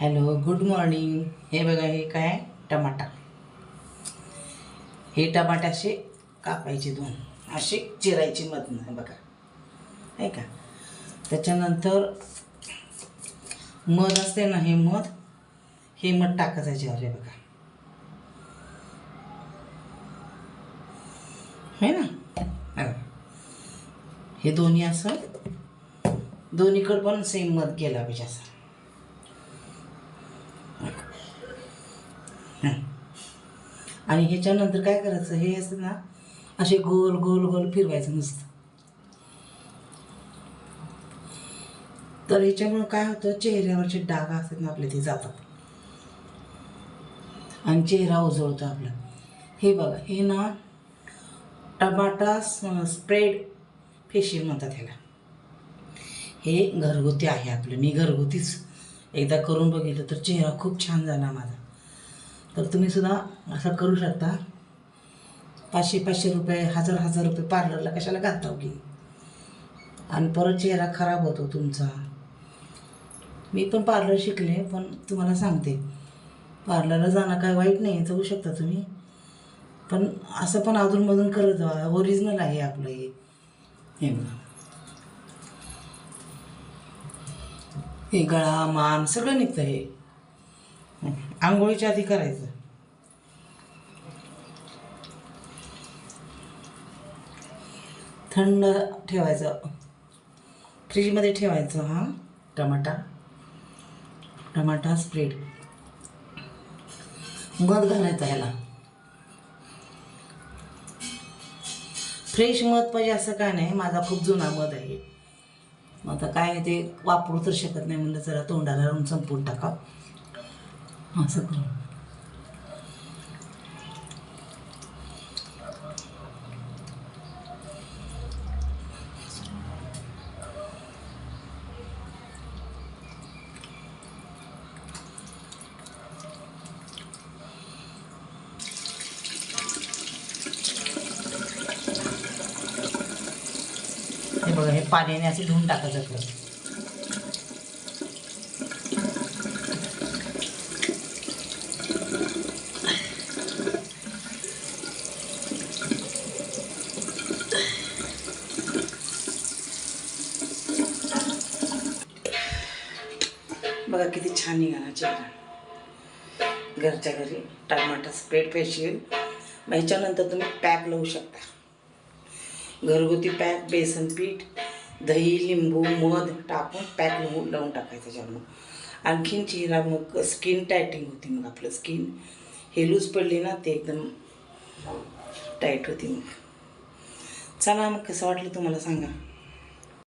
Hello good morning. हे बघा हे काय टमाटा. हे टमाटे असे कापायचे दोन. असे चिरायचे मधनं बघा. आहे का? त्याच्यानंतर मध असते ना हे मध हे मध टाकायचं याच्यावर बघा. है ना? हे. हे दोन्ही असं दोन्हीकडं पण सेम मध केला पाहिजे असं. आणि ह्याच्यानंतर काय करायचं? हे असतं ना असे गोल गोल गोल फिरवायचं नुसतं. तर ह्याच्यामुळं काय होतं? चेहऱ्यावरचे डाग असतात ना आपले ते जातात. आणि चेहरा उजळतो आपला. हे बघा हे ना टमाटा स्प्रेड फेशियल म्हणतात ह्याला. हे घरगुती आहे आपलं. मी घरगुतीच एकदा करून बघितलं तर चेहरा खूप छान झाला माझा. तर तुम्ही सुद्धा असं करू शकता. पाचशे पाचशे रुपये हजार हजार रुपये पार्लरला कशाला घालता की? आणि परत चेहरा खराब होतो तुमचा. मी पण पार्लर शिकले पण तुम्हाला सांगते. पार्लरला जाणं काय वाईट नाही जाऊ शकता तुम्ही. पण असं पण अधूनमधून करत जा ओरिजिनल आहे आपलं हे. हे गळा मान सगळं निघतं हे. आंघोळीच्या आधी करायचं. थंड ठेवायचं. फ्रीजमध्ये ठेवायचं हा. टमाटा. टमाटा स्प्रेड. मध घालायचं ह्याला. फ्रेश मध पाहिजे असं काय नाही माझा खूप जुना मध आहे मग आता काय ते वापरू तर शकत नाही म्हणलं जरा तोंडाला लावून संपून टाका. असं करू बघा हे पाण्याने असे धुवून टाकायचं आपलं. बघा किती छान निघाला चेहरा. घरच्या घरी टमाटा स्प्रेड फेशियल मग ह्याच्यानंतर तुम्ही पॅक लावू शकता. घरगुती पॅक बेसन पीठ दही लिंबू मध टाकून पॅक लावून लावून टाकायचं त्याच्यावर मग आणखीन चेहरा मग स्किन टायटिंग होती मग आपलं स्किन. हे लूज पडली ना ते एकदम टाईट होती मग. चला मग कसं वाटलं तुम्हाला सांगा?